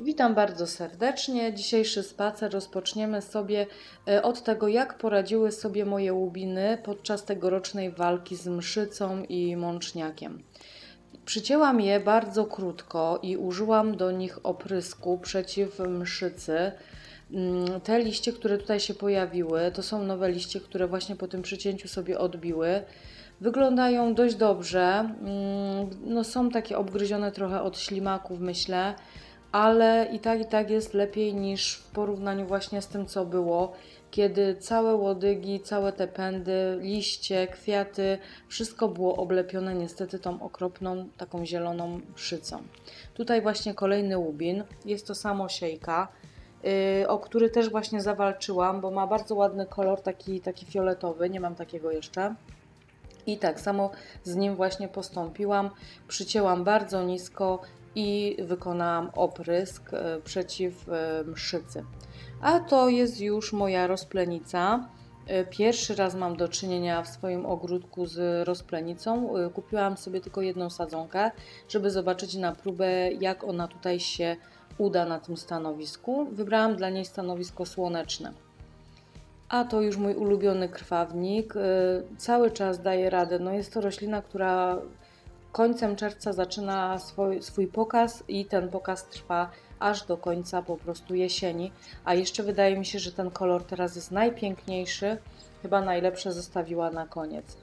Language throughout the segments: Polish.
Witam bardzo serdecznie. Dzisiejszy spacer rozpoczniemy sobie e, od tego, jak poradziły sobie moje łubiny podczas tegorocznej walki z mszycą i mączniakiem. Przycięłam je bardzo krótko i użyłam do nich oprysku przeciw mszycy. Mm, Te liście, które tutaj się pojawiły, to są nowe liście, które właśnie po tym przycięciu sobie odbiły. Wyglądają dość dobrze. Mm, No, są takie obgryzione trochę od ślimaków, myślę, ale i tak, i tak jest lepiej niż w porównaniu właśnie z tym, co było, kiedy całe łodygi, całe te pędy, liście, kwiaty, wszystko było oblepione niestety tą okropną, taką zieloną szycą. Tutaj właśnie kolejny łubin. Jest to samo siejka yy, o który też właśnie zawalczyłam, bo ma bardzo ładny kolor, taki, taki fioletowy, nie mam takiego jeszcze. I tak samo z nim właśnie postąpiłam. Przycięłam bardzo nisko i wykonałam oprysk e, przeciw e, mszycy. A to jest już moja rozplenica. E, Pierwszy raz mam do czynienia w swoim ogródku z rozplenicą. Kupiłam sobie tylko jedną sadzonkę, żeby zobaczyć na próbę, jak ona tutaj się uda na tym stanowisku. Wybrałam dla niej stanowisko słoneczne. A to już mój ulubiony krwawnik. Cały czas daje radę. No jest to roślina, która końcem czerwca zaczyna swój, swój pokaz i ten pokaz trwa aż do końca po prostu jesieni. A jeszcze wydaje mi się, że ten kolor teraz jest najpiękniejszy. Chyba najlepsze zostawiła na koniec.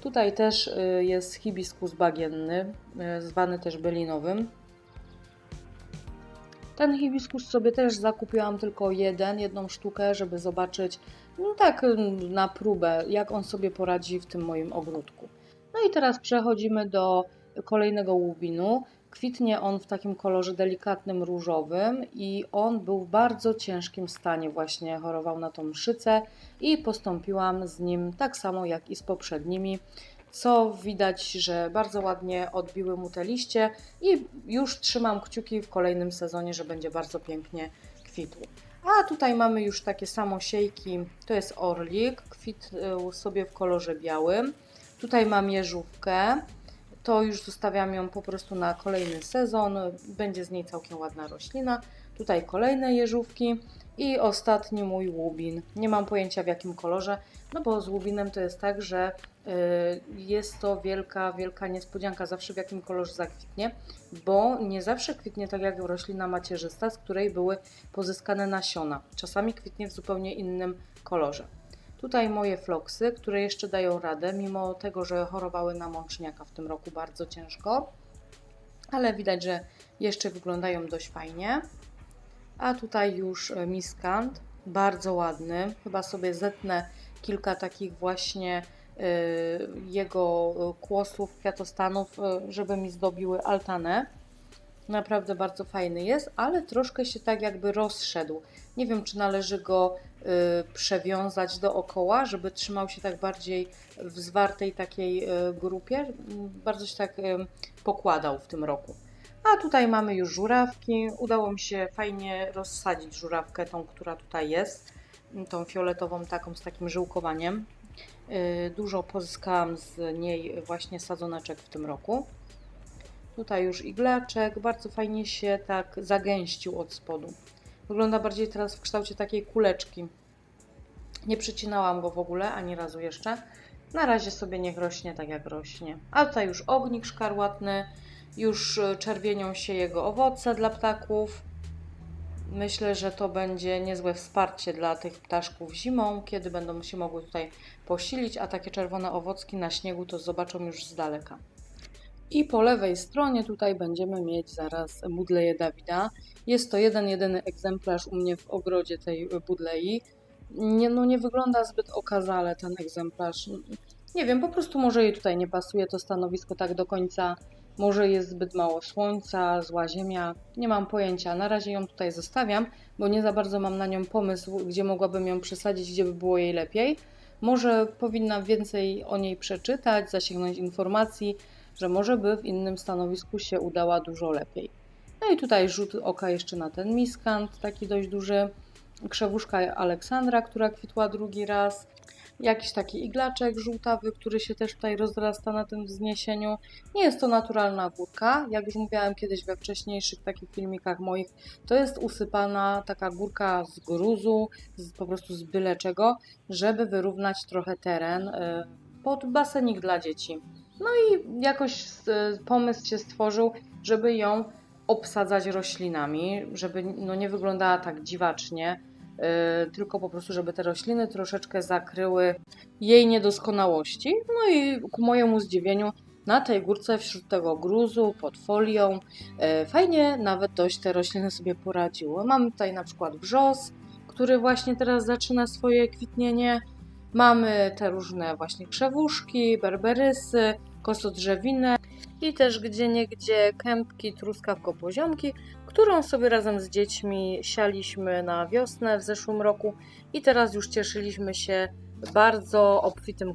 Tutaj też y, jest hibiskus bagienny, y, zwany też belinowym. Ten hibiskus sobie też zakupiłam tylko jeden, jedną sztukę, żeby zobaczyć, no tak na próbę, jak on sobie poradzi w tym moim ogródku. No i teraz przechodzimy do kolejnego łubinu. Kwitnie on w takim kolorze delikatnym różowym i on był w bardzo ciężkim stanie, właśnie chorował na tą mszycę i postąpiłam z nim tak samo jak i z poprzednimi co widać, że bardzo ładnie odbiły mu te liście i już trzymam kciuki w kolejnym sezonie, że będzie bardzo pięknie kwitł. A tutaj mamy już takie samo siejki, to jest orlik, kwitł sobie w kolorze białym. Tutaj mam jeżówkę, to już zostawiam ją po prostu na kolejny sezon, będzie z niej całkiem ładna roślina. Tutaj kolejne jeżówki i ostatni mój łubin. Nie mam pojęcia w jakim kolorze, no bo z łubinem to jest tak, że y, jest to wielka, wielka niespodzianka zawsze w jakim kolorze zakwitnie, bo nie zawsze kwitnie tak jak roślina macierzysta, z której były pozyskane nasiona. Czasami kwitnie w zupełnie innym kolorze. Tutaj moje floksy, które jeszcze dają radę, mimo tego, że chorowały na mączniaka w tym roku bardzo ciężko, ale widać, że jeszcze wyglądają dość fajnie. A tutaj już e, miskant, bardzo ładny. Chyba sobie zetnę kilka takich właśnie y, jego y, kłosów, kwiatostanów, żeby mi zdobiły altanę. Naprawdę bardzo fajny jest, ale troszkę się tak jakby rozszedł. Nie wiem, czy należy go przewiązać dookoła, żeby trzymał się tak bardziej w zwartej takiej y, grupie. Mm, Bardzo się tak y, pokładał w tym roku. A tutaj mamy już żurawki. Udało mi się fajnie rozsadzić żurawkę, tą, która tutaj jest. Tą fioletową, taką z takim żyłkowaniem. Y, Dużo pozyskałam z niej właśnie sadzoneczek w tym roku. Tutaj już iglaczek, bardzo fajnie się tak zagęścił od spodu. Wygląda bardziej teraz w kształcie takiej kuleczki. Nie przycinałam go w ogóle, ani razu jeszcze. Na razie sobie niech rośnie tak jak rośnie. A tutaj już ognik szkarłatny, już e, czerwienią się jego owoce dla ptaków. Myślę, że to będzie niezłe wsparcie dla tych ptaszków zimą, kiedy będą się mogły tutaj posilić, a takie czerwone owocki na śniegu to zobaczą już z daleka. I po lewej stronie tutaj będziemy mieć zaraz budleję Dawida. Jest to jeden, jedyny egzemplarz u mnie w ogrodzie tej budlei. Nie, no nie wygląda zbyt okazale ten egzemplarz. Nie wiem, po prostu może jej tutaj nie pasuje to stanowisko tak do końca. Może jest zbyt mało słońca, zła ziemia. Nie mam pojęcia. Na razie ją tutaj zostawiam, bo nie za bardzo mam na nią pomysł, gdzie mogłabym ją przesadzić, gdzie by było jej lepiej. Może powinna więcej o niej przeczytać, zasięgnąć informacji, że może by w innym stanowisku się udała dużo lepiej. No i tutaj rzut oka jeszcze na ten miskant, taki dość duży. Krzewuszka Aleksandra, która kwitła drugi raz. Jakiś taki iglaczek żółtawy, który się też tutaj rozrasta na tym wzniesieniu. Nie jest to naturalna górka. Jak już mówiłam kiedyś we wcześniejszych takich filmikach moich, to jest usypana taka górka z gruzu, z, po prostu z byle czego, żeby wyrównać trochę teren y, pod basenik dla dzieci. No i jakoś y, pomysł się stworzył, żeby ją obsadzać roślinami, żeby no, nie wyglądała tak dziwacznie, yy, tylko po prostu, żeby te rośliny troszeczkę zakryły jej niedoskonałości. No i ku mojemu zdziwieniu, na tej górce wśród tego gruzu, pod folią, yy, fajnie nawet dość te rośliny sobie poradziły. Mamy tutaj na przykład wrzos, który właśnie teraz zaczyna swoje kwitnienie. Mamy te różne właśnie krzewuszki, berberysy, kosodrzewinę i też gdzie niegdzie kępki truskawko-poziomki, którą sobie razem z dziećmi sialiśmy na wiosnę w zeszłym roku i teraz już cieszyliśmy się bardzo obfitym e,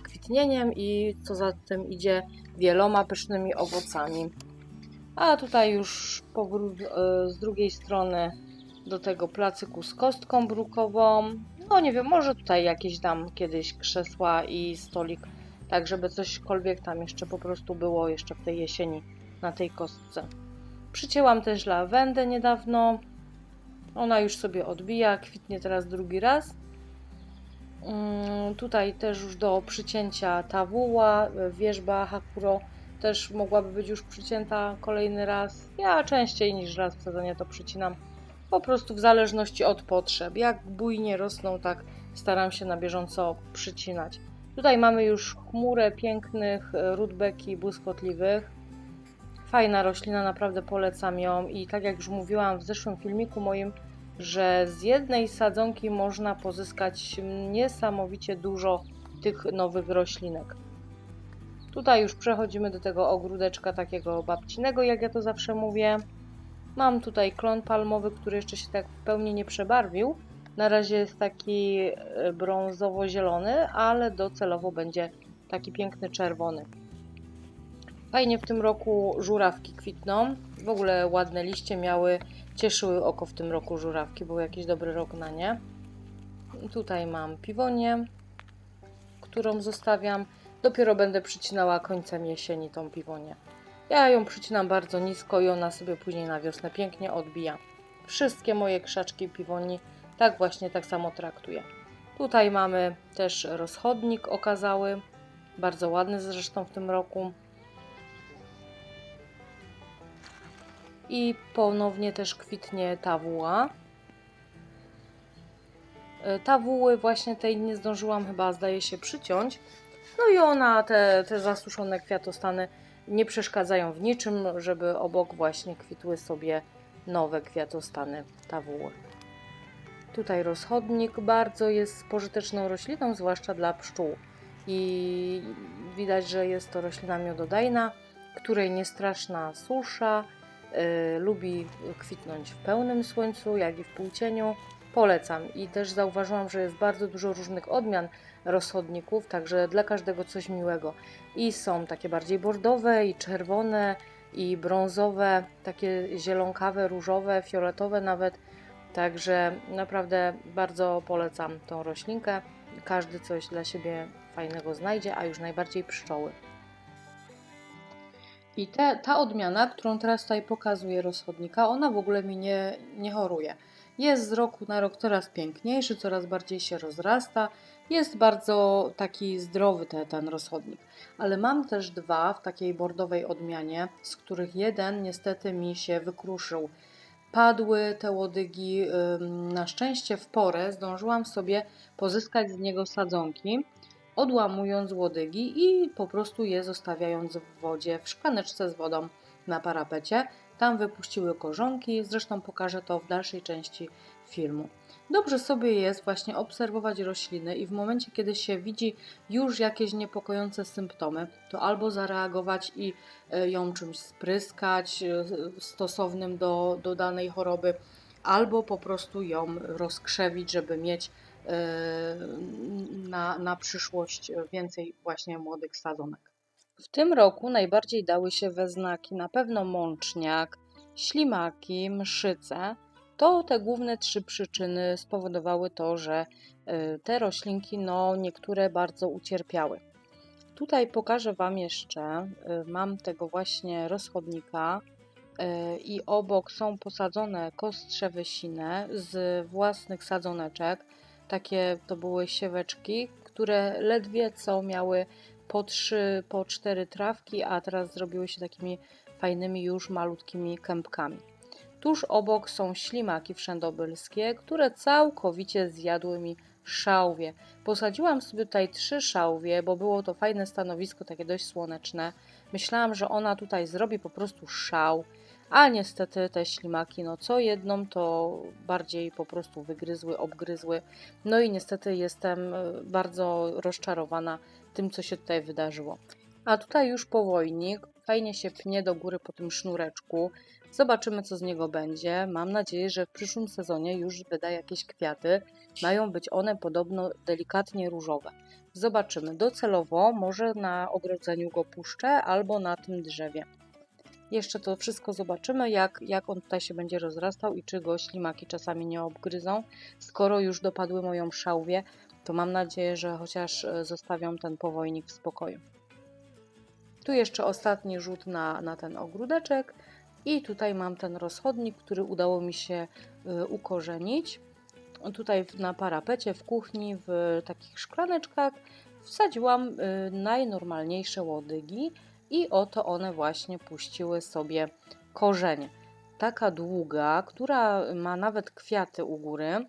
kwitnieniem i co za tym idzie wieloma pysznymi owocami. A tutaj już powrót e, z drugiej strony do tego placyku z kostką brukową. No nie wiem, może tutaj jakieś dam kiedyś krzesła i stolik tak żeby cośkolwiek tam jeszcze po prostu było jeszcze w tej jesieni na tej kostce. Przycięłam też lawendę niedawno. Ona już sobie odbija, kwitnie teraz drugi raz. Mm, tutaj też już do przycięcia tawuła, wierzba Hakuro też mogłaby być już przycięta kolejny raz. Ja częściej niż raz w sezonie to przycinam. Po prostu w zależności od potrzeb. Jak bujnie rosną, tak staram się na bieżąco przycinać. Tutaj mamy już chmurę pięknych e, rudbeki błyskotliwych. Fajna roślina, naprawdę polecam ją i tak jak już mówiłam w zeszłym filmiku moim, że z jednej sadzonki można pozyskać niesamowicie dużo tych nowych roślinek. Tutaj już przechodzimy do tego ogródeczka takiego babcinego, jak ja to zawsze mówię. Mam tutaj klon palmowy, który jeszcze się tak w pełni nie przebarwił, na razie jest taki e, brązowo-zielony, ale docelowo będzie taki piękny czerwony. Fajnie w tym roku żurawki kwitną. W ogóle ładne liście miały, cieszyły oko w tym roku żurawki. Był jakiś dobry rok na nie. Tutaj mam piwonię, którą zostawiam. Dopiero będę przycinała końcem jesieni tą piwonię. Ja ją przycinam bardzo nisko i ona sobie później na wiosnę pięknie odbija. Wszystkie moje krzaczki piwoni tak właśnie tak samo traktuję. Tutaj mamy też rozchodnik okazały, bardzo ładny zresztą w tym roku. I ponownie też kwitnie tawuła. E, tawuły właśnie tej nie zdążyłam chyba, zdaje się, przyciąć. No i ona, te, te zasuszone kwiatostany nie przeszkadzają w niczym, żeby obok właśnie kwitły sobie nowe kwiatostany tawuły. Tutaj rozchodnik bardzo jest pożyteczną rośliną, zwłaszcza dla pszczół. I widać, że jest to roślina miododajna, której niestraszna susza, yy, lubi kwitnąć w pełnym słońcu, jak i w półcieniu. Polecam i też zauważyłam, że jest bardzo dużo różnych odmian rozchodników, także dla każdego coś miłego. I są takie bardziej bordowe, i czerwone, i brązowe, takie zielonkawe, różowe, fioletowe nawet Także naprawdę bardzo polecam tą roślinkę. Każdy coś dla siebie fajnego znajdzie, a już najbardziej pszczoły. I te, ta odmiana, którą teraz tutaj pokazuję rozchodnika, ona w ogóle mi nie, nie choruje. Jest z roku na rok coraz piękniejszy, coraz bardziej się rozrasta. Jest bardzo taki zdrowy te, ten rozchodnik. Ale mam też dwa w takiej bordowej odmianie, z których jeden niestety mi się wykruszył padły te łodygi. Na szczęście w porę zdążyłam sobie pozyskać z niego sadzonki, odłamując łodygi i po prostu je zostawiając w wodzie, w szklaneczce z wodą na parapecie. Tam wypuściły korzonki, zresztą pokażę to w dalszej części filmu. Dobrze sobie jest właśnie obserwować rośliny i w momencie, kiedy się widzi już jakieś niepokojące symptomy, to albo zareagować i e, ją czymś spryskać e, stosownym do, do danej choroby, albo po prostu ją rozkrzewić, żeby mieć e, na, na przyszłość więcej właśnie młodych sadzonek. W tym roku najbardziej dały się we znaki na pewno mączniak, ślimaki, mszyce, to te główne trzy przyczyny spowodowały to, że y, te roślinki, no niektóre bardzo ucierpiały. Tutaj pokażę Wam jeszcze, y, mam tego właśnie rozchodnika y, i obok są posadzone kostrzewy sine z własnych sadzoneczek. Takie to były sieweczki, które ledwie co miały po trzy, po cztery trawki, a teraz zrobiły się takimi fajnymi już malutkimi kępkami. Tuż obok są ślimaki wszędobylskie, które całkowicie zjadły mi szałwie. Posadziłam sobie tutaj trzy szałwie, bo było to fajne stanowisko, takie dość słoneczne. Myślałam, że ona tutaj zrobi po prostu szał, a niestety te ślimaki, no co jedną, to bardziej po prostu wygryzły, obgryzły. No i niestety jestem e, bardzo rozczarowana tym, co się tutaj wydarzyło. A tutaj już powojnik fajnie się pnie do góry po tym sznureczku. Zobaczymy, co z niego będzie. Mam nadzieję, że w przyszłym sezonie już wyda jakieś kwiaty. Mają być one podobno delikatnie różowe. Zobaczymy. Docelowo może na ogrodzeniu go puszczę albo na tym drzewie. Jeszcze to wszystko zobaczymy, jak, jak on tutaj się będzie rozrastał i czy go ślimaki czasami nie obgryzą. Skoro już dopadły moją szałwię, to mam nadzieję, że chociaż e, zostawią ten powojnik w spokoju. Tu jeszcze ostatni rzut na, na ten ogródeczek i tutaj mam ten rozchodnik, który udało mi się y, ukorzenić. Tutaj na parapecie w kuchni w takich szklaneczkach wsadziłam y, najnormalniejsze łodygi i oto one właśnie puściły sobie korzenie. Taka długa, która ma nawet kwiaty u góry,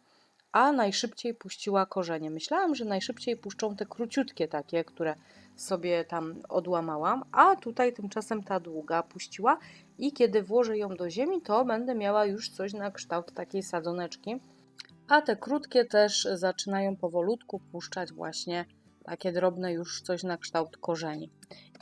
a najszybciej puściła korzenie. Myślałam, że najszybciej puszczą te króciutkie takie, które sobie tam odłamałam, a tutaj tymczasem ta długa puściła i kiedy włożę ją do ziemi, to będę miała już coś na kształt takiej sadzoneczki. A te krótkie też zaczynają powolutku puszczać właśnie takie drobne już coś na kształt korzeni.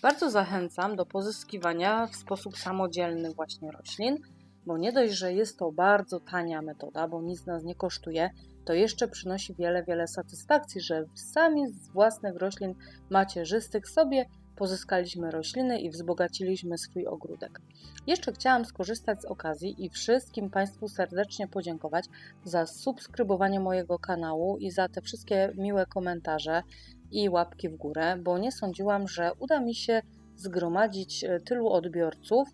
Bardzo zachęcam do pozyskiwania w sposób samodzielny właśnie roślin, bo nie dość, że jest to bardzo tania metoda, bo nic nas nie kosztuje, to jeszcze przynosi wiele, wiele satysfakcji, że sami z własnych roślin macierzystych sobie pozyskaliśmy rośliny i wzbogaciliśmy swój ogródek. Jeszcze chciałam skorzystać z okazji i wszystkim Państwu serdecznie podziękować za subskrybowanie mojego kanału i za te wszystkie miłe komentarze i łapki w górę, bo nie sądziłam, że uda mi się zgromadzić e, tylu odbiorców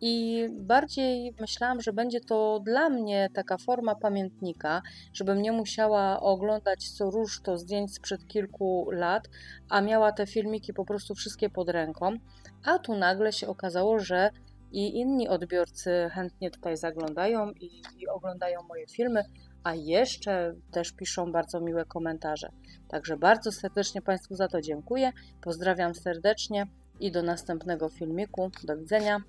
i bardziej myślałam, że będzie to dla mnie taka forma pamiętnika, żebym nie musiała oglądać co róż to zdjęć sprzed kilku lat, a miała te filmiki po prostu wszystkie pod ręką. A tu nagle się okazało, że i inni odbiorcy chętnie tutaj zaglądają i, i oglądają moje filmy, a jeszcze też piszą bardzo miłe komentarze. Także bardzo serdecznie Państwu za to dziękuję. Pozdrawiam serdecznie i do następnego filmiku. Do widzenia.